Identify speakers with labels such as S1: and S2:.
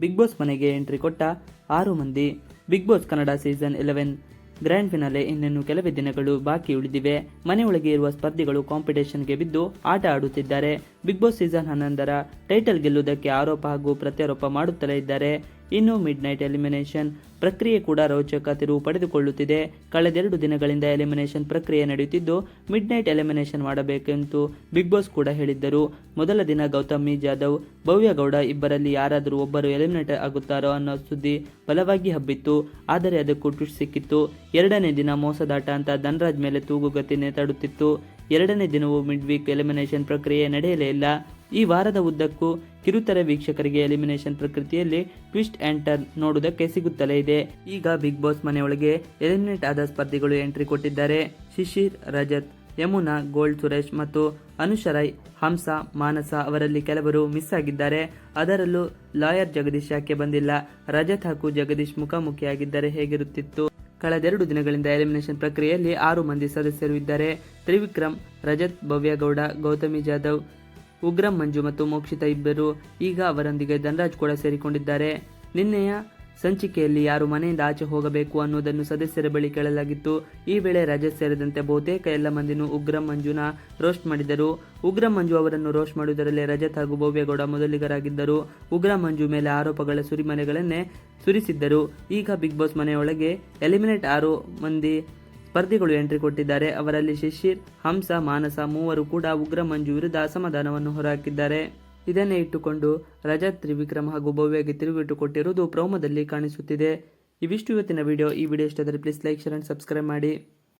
S1: Big boss ಮನೆಗೆ entry ಕೊಟ್ಟ ಆರು ಮಂದಿ. Bigg Boss Kannada season eleven grand finale ಇನ್ನೇನು ಕೆಲವೇ ದಿನಗಳು ಬಾಕಿ ಉಳಿದಿವೆ. ಮನೆಯೊಳಗೆ ಇರುವ ಸ್ಪರ್ಧಿಗಳು ಕಾಂಪಿಟೇಷನ್ಗೆ ಬಿದ್ದು ಆಟ ಆಡುತ್ತಿದ್ದಾರೆ. ಬಿಗ್ ಬಾಸ್ ಸೀಸನ್ ಹನ್ನೊಂದರ ಟೈಟಲ್ ಗೆಲ್ಲುವುದಕ್ಕೆ ಆರೋಪ ಹಾಗೂ ಪ್ರತ್ಯಾರೋಪ ಮಾಡುತ್ತಲೇ ಇದ್ದಾರೆ. ಇನ್ನು ಮಿಡ್ ನೈಟ್ ಎಲಿಮಿನೇಷನ್ ಪ್ರಕ್ರಿಯೆ ಕೂಡ ರೋಚಕ ತಿರುವು ಪಡೆದುಕೊಳ್ಳುತ್ತಿದೆ. ಕಳೆದೆರಡು ದಿನಗಳಿಂದ ಎಲಿಮಿನೇಷನ್ ಪ್ರಕ್ರಿಯೆ ನಡೆಯುತ್ತಿದ್ದು ಮಿಡ್ ನೈಟ್ ಎಲಿಮಿನೇಷನ್ ಮಾಡಬೇಕೆಂದು ಬಿಗ್ ಬಾಸ್ ಕೂಡ ಹೇಳಿದ್ದರು. ಮೊದಲ ದಿನ ಗೌತಮಿ ಜಾಧವ್ ಭವ್ಯಗೌಡ ಇಬ್ಬರಲ್ಲಿ ಯಾರಾದರೂ ಒಬ್ಬರು ಎಲಿಮಿನೇಟ್ ಆಗುತ್ತಾರೋ ಅನ್ನೋ ಸುದ್ದಿ ಬಲವಾಗಿ ಹಬ್ಬಿತ್ತು. ಆದರೆ ಅದಕ್ಕೂ ಟ್ವಿಸ್ಟ್ ಸಿಕ್ಕಿತ್ತು. ಎರಡನೇ ದಿನ ಮೋಸದಾಟ ಅಂತ ಧನರಾಜ್ ಮೇಲೆ ತೂಗುಗತಿ ನೇತಾಡುತ್ತಿತ್ತು ಎರಡನೇ ದಿನವೂ ಮಿಡ್ ವೀಕ್ ಎಲಿಮಿನೇಷನ್ ಪ್ರಕ್ರಿಯೆ ನಡೆಯಲೇ ಇಲ್ಲ. ಈ ವಾರದ ಉದ್ದಕ್ಕೂ ಕಿರುತೆರೆ ವೀಕ್ಷಕರಿಗೆ ಎಲಿಮಿನೇಷನ್ ಪ್ರಕೃತಿಯಲ್ಲಿ ಟ್ವಿಸ್ಟ್ ಆ್ಯಂಡ್ ಟರ್ನ್ ನೋಡುವುದಕ್ಕೆ ಸಿಗುತ್ತಲೇ ಇದೆ. ಈಗ ಬಿಗ್ ಬಾಸ್ ಮನೆಯೊಳಗೆ ಎಲಿಮಿನೇಟ್ ಆದ ಸ್ಪರ್ಧಿಗಳು ಎಂಟ್ರಿ ಕೊಟ್ಟಿದ್ದಾರೆ. ಶಿಶಿರ್, ರಜತ್, ಯಮುನಾ ಗೋಲ್ಡ್ ಸುರೇಶ್ ಮತ್ತು ಅನುಷರೈ ಹಂಸ, ಮಾನಸ ಅವರಲ್ಲಿ ಕೆಲವರು ಮಿಸ್ ಆಗಿದ್ದಾರೆ. ಅದರಲ್ಲೂ ಲಾಯರ್ ಜಗದೀಶ್ ಯಾಕೆ ಬಂದಿಲ್ಲ? ರಜತ್ ಹಾಗೂ ಜಗದೀಶ್ ಮುಖಾಮುಖಿಯಾಗಿದ್ದರೆ ಹೇಗಿರುತ್ತಿತ್ತು? ಕಳೆದೆರಡು ದಿನಗಳಿಂದ ಎಲಿಮಿನೇಷನ್ ಪ್ರಕ್ರಿಯೆಯಲ್ಲಿ ಆರು ಮಂದಿ ಸದಸ್ಯರು ಇದ್ದಾರೆ ತ್ರಿವಿಕ್ರಮ್, ರಜತ್, ಭವ್ಯಗೌಡ, ಗೌತಮಿ ಜಾಧವ್, ಉಗ್ರಂ, ಮಂಜು ಮತ್ತು ಮೋಕ್ಷಿತ ಇಬ್ಬರು. ಈಗ ಅವರೊಂದಿಗೆ ಧನರಾಜ್ ಕೂಡ ಸೇರಿಕೊಂಡಿದ್ದಾರೆ. ನಿನ್ನೆಯ ಸಂಚಿಕೆಯಲ್ಲಿ ಯಾರು ಮನೆಯಿಂದ ಆಚೆ ಹೋಗಬೇಕು ಅನ್ನೋದನ್ನು ಸದಸ್ಯರ ಬಳಿ ಕೇಳಲಾಗಿತ್ತು. ಈ ವೇಳೆ ರಜೆ ಸೇರಿದಂತೆ ಬಹುತೇಕ ಎಲ್ಲ ಮಂದಿನೂ ಉಗ್ರಂ ಮಂಜುನ ರೋಸ್ಟ್ ಮಾಡಿದರು. ಉಗ್ರಂ ಮಂಜು ಅವರನ್ನು ರೋಸ್ಟ್ ಮಾಡುವುದರಲ್ಲಿ ರಜತ್ ಹಾಗೂ ಭವ್ಯಗೌಡ ಮೊದಲಿಗರಾಗಿದ್ದರು. ಉಗ್ರ ಮಂಜು ಮೇಲೆ ಆರೋಪಗಳ ಸುರಿಮನೆಗಳನ್ನೇ ಸುರಿಸಿದ್ದರು. ಈಗ ಬಿಗ್ ಬಾಸ್ ಮನೆಯೊಳಗೆ ಎಲಿಮಿನೇಟ್ ಆರು ಮಂದಿ ಸ್ಪರ್ಧಿಗಳು ಎಂಟ್ರಿ ಕೊಟ್ಟಿದ್ದಾರೆ. ಅವರಲ್ಲಿ ಶಿಶಿರ್, ಹಂಸ, ಮಾನಸ ಮೂವರು ಕೂಡ ಉಗ್ರ ಮಂಜು ವಿರುದ್ಧ ಅಸಮಾಧಾನವನ್ನು ಹೊರಹಾಕಿದ್ದಾರೆ. ಇದನ್ನೇ ಇಟ್ಟುಕೊಂಡು ರಜತ್, ತ್ರಿವಿಕ್ರಮ್ ಹಾಗೂ ಭವ್ಯಗೆ ತಿರುಗಿಟ್ಟು ಕೊಟ್ಟಿರುವುದು ಪ್ರೋಮೋದಲ್ಲಿ ಕಾಣಿಸುತ್ತಿದೆ. ಇವಿಷ್ಟು ಇವತ್ತಿನ ವಿಡಿಯೋ. ಈ video ಇಷ್ಟಾದರೆ please like share and subscribe ಮಾಡಿ.